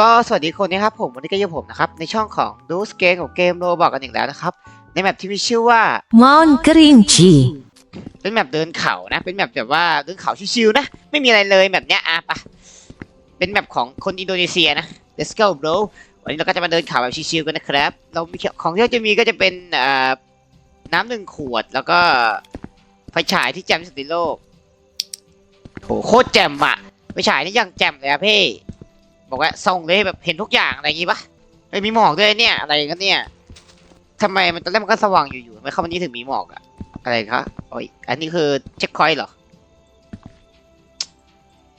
ก็สวัสดีคนนะครับผมวันนี้ก็อยู่ผมนะครับ ในช่องของดูสเกมของเกมโรบอกกันอีกแล้วนะครับ ในแมปที่มีชื่อว่า Mon Grinci. เป็นแมปเดินเขานะ เป็นแมปแบบว่าเดินเขาชิวๆนะ ไม่มีอะไรเลยแบบเนี้ยอะปะเป็นแมปของคนอินโดนีเซียนะ Let's go bro วันนี้เราก็จะมาเดินเขาแบบชิวๆกันนะครับ เรามีของที่เราจะมีก็จะเป็นอ่าน้ำหนึ่งขวดแล้วก็ไฟฉายที่แจ่มที่สุดในโลกโหโคตรแจ่มอะไฟฉายนี่ยังแจ่มเลยอะพี่ บอกว่าส่งเลยแบบเห็นทุกอย่างอะไรอย่างงี้ปะเฮ้ยมีหมอกด้วยเนี่ยอะไรกันเนี่ยทำไมมันตอนแรกมันก็สว่างอยู่ๆทำไมเข้ามานี้ถึงมีหมอกอะอะไรครับโอ้ยอันนี้คือเช็คคอยเหรอ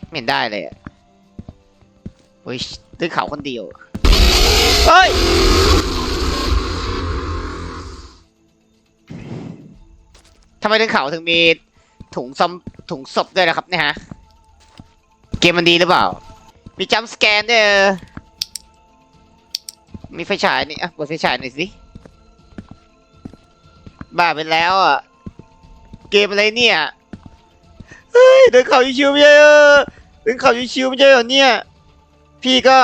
ไม่เห็นได้เลยอะโอ้ยตื้อเขาคนเดียวเฮ้ยทำไมถึงเขาถึงมีถุงซอมถุงศพด้วยนะครับเนี่ยฮะ เกมมันดีหรือเปล่า มีจัมสแกนด้วยมีไฟฉายนี่อะเปิดไฟฉายหน่อยสิ บ้าไปแล้วอะ เกมอะไรเนี่ย เฮ้ยเดินเขาชิวๆไม่ใช่เออเดินเขาชิวๆไม่ใช่เหรอเนี่ย พี่ก็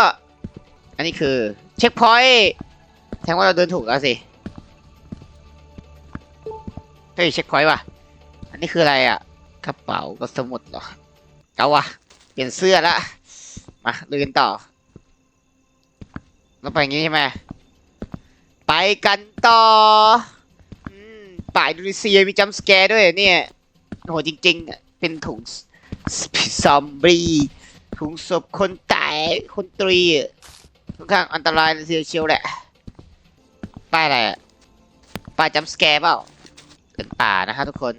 อันนี้คือ เช็คพอยต์แทงว่าเราเดินถูกแล้วสิ เฮ้ยเช็คพอยต์ว่ะ อันนี้คืออะไรอะ กระเป๋ากับสมุดเหรอ เอาว่ะ เปลี่ยนเสื้อละ มาเดินต่อเราไปอย่างนี้ใช่ไหมไปกันต่อป่าอินโดนีเซียมีจัมสแกร์ด้วยเนี่ยโหจริงๆอะเป็นถุงซอมบี้ถุงศพคนตายคนตรีค่อนข้างอันตรายเลยทีเดียวเชียวแหละ ป้ายอะไรป้ายจัมสแกร์เปล่าเป็นป่านะฮะทุกคน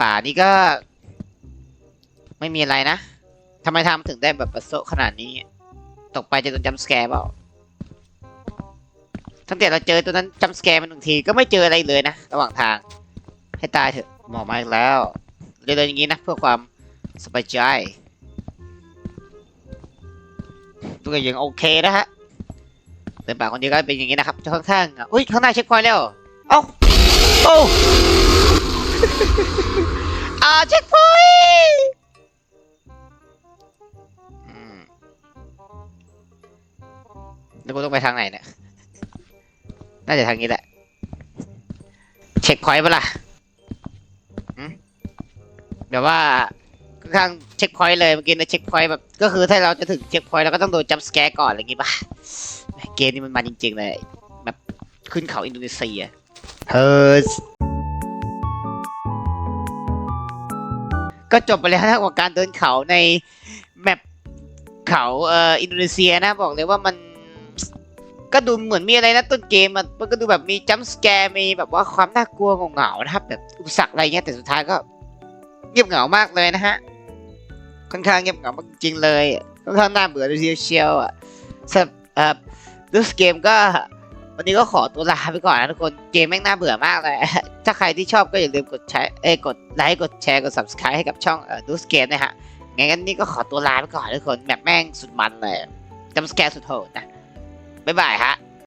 ป่านี้ก็ ไม่มีอะไรนะ ทำไมทำถึงได้แบบประสบขนาดนี้ ตกไปจะโดนจัมสแกร์เปล่าตั้งแต่เราเจอตัวนั้นจัมสแกร์มันหนึ่งทีก็ไม่เจออะไรเลยนะ ระหว่างทาง ให้ตายเถอะหมอมาอีกแล้วเดินอย่างนี้นะเพื่อความสบายใจตัวก็ยังโอเคนะฮะเดินป่าคนเดียวก็เป็นอย่างนี้นะครับจะค่อนข้างอุ้ยข้างหน้าเช็คพอยต์แล้ว เอ้าโอ้อ่าเช็คพอยต์ แล้วกูต้องไปทางไหนเนี่ย น่าจะทางนี้แหละ เช็คพอยต์ปะล่ะหืมแบบว่าค่อนข้างเช็คพอยต์เลยเมื่อกี้นะเช็คพอยต์แบบ ก็คือถ้าเราจะถึงเช็คพอยต์เราก็ต้องโดนจัมสแกร์ก่อนอะไรอย่างงี้ป่ะเกมนี้มันมันจริง ๆ เลย แบบขึ้นเขาอินโดนีเซียเฮิร์สก็จบไปแล้วนะกับการเดินเขาในแมปเขาเอ่ออินโดนีเซียนะบอกเลยว่ามัน ก็ดูเหมือนมีอะไรนะต้นเกมมันมันก็ดูแบบมีจัมป์สแกร์มีแบบว่าความน่ากลัวเหงาๆนะครับ แบบอุปสรรคอะไรเงี้ยแต่สุดท้ายก็เงียบเหงามากเลยนะฮะค่อนข้างเงียบเหงามากจริงเลยค่อนข้างน่าเบื่อเลยทีเดียวเชียวอะสำหรับดูสเกมก็วันนี้ก็ขอตัวลาไปก่อนนะทุกคนเกมแม่งน่าเบื่อมากเลย ถ้าใครที่ชอบก็อย่าลืมกดใช้เอ้กดไลค์กดแชร์กด subscribe ให้กับช่องดูสเกมนะฮะงั้นนี่ก็ขอตัวลาไปก่อนทุกคนแบบแม่งสุดมันเลยจัมป์สแกร์สุดโหดนะ บ๊ายบายฮะ